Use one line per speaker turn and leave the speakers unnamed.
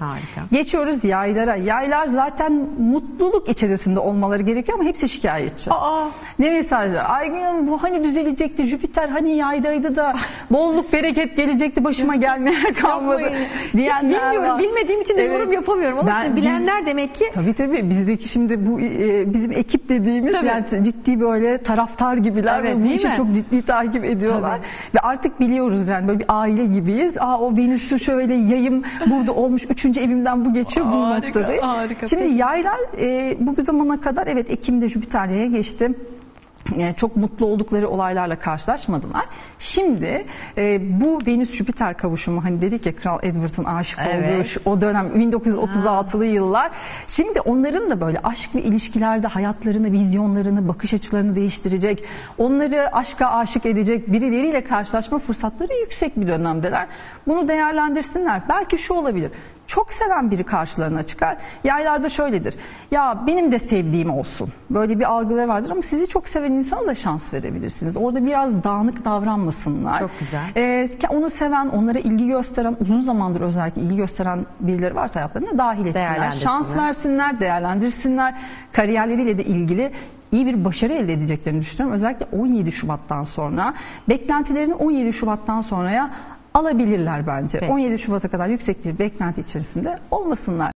Harika.
Geçiyoruz yaylara. Yaylar zaten mutluluk içerisinde olmaları gerekiyor ama hepsi şikayetçi.
Aa.
Ne mesajlar? Aygün bu hani düzelecekti, Jüpiter hani yaydaydı da bolluk bereket gelecekti başıma gelmeye kalmadı.
Yapmayın. Hiç
diyenler
bilmiyorum.
var.
Bilmediğim için de
Evet.
yorum yapamıyorum ama
Ben-
bilenler demek ki
Tabii tabii bizdeki şimdi bu e, bizim ekip dediğimiz
Tabii.
yani ciddi böyle taraftar gibiler
Evet,
ve bu işi
mi?
çok ciddi takip ediyorlar.
Tabii.
Ve artık biliyoruz yani böyle bir aile gibiyiz. Aa o Venüs'ü şöyle yayım burada olmuş. Üçüncü evimden bu geçiyor bu
Harika,
noktadayız.
harika.
Şimdi
Peki.
yaylar e, bu zamana kadar evet Ekim'de Jüpiter'e geçti. Yani çok mutlu oldukları olaylarla karşılaşmadılar. Şimdi e, bu Venüs-Jüpiter kavuşumu hani dedik ya Kral Edward'ın aşık
Evet.
olduğu şu- o dönem 1936'lı yıllar. Şimdi onların da böyle aşk ve ilişkilerde hayatlarını, vizyonlarını, bakış açılarını değiştirecek, onları aşka aşık edecek birileriyle karşılaşma fırsatları yüksek bir dönemdeler. Bunu değerlendirsinler. Belki şu olabilir. Çok seven biri karşılarına çıkar. Yaylarda şöyledir. Ya benim de sevdiğim olsun. Böyle bir algıları vardır ama sizi çok seven insana da şans verebilirsiniz. Orada biraz dağınık davranmasınlar.
Çok güzel.
Ee, onu seven, onlara ilgi gösteren, uzun zamandır özellikle ilgi gösteren birileri varsa hayatlarına dahil etsinler. Şans versinler, değerlendirsinler. Kariyerleriyle de ilgili iyi bir başarı elde edeceklerini düşünüyorum. Özellikle 17 Şubat'tan sonra beklentilerini 17 Şubat'tan sonraya alabilirler bence.
Peki.
17 Şubat'a kadar yüksek bir beklenti içerisinde olmasınlar.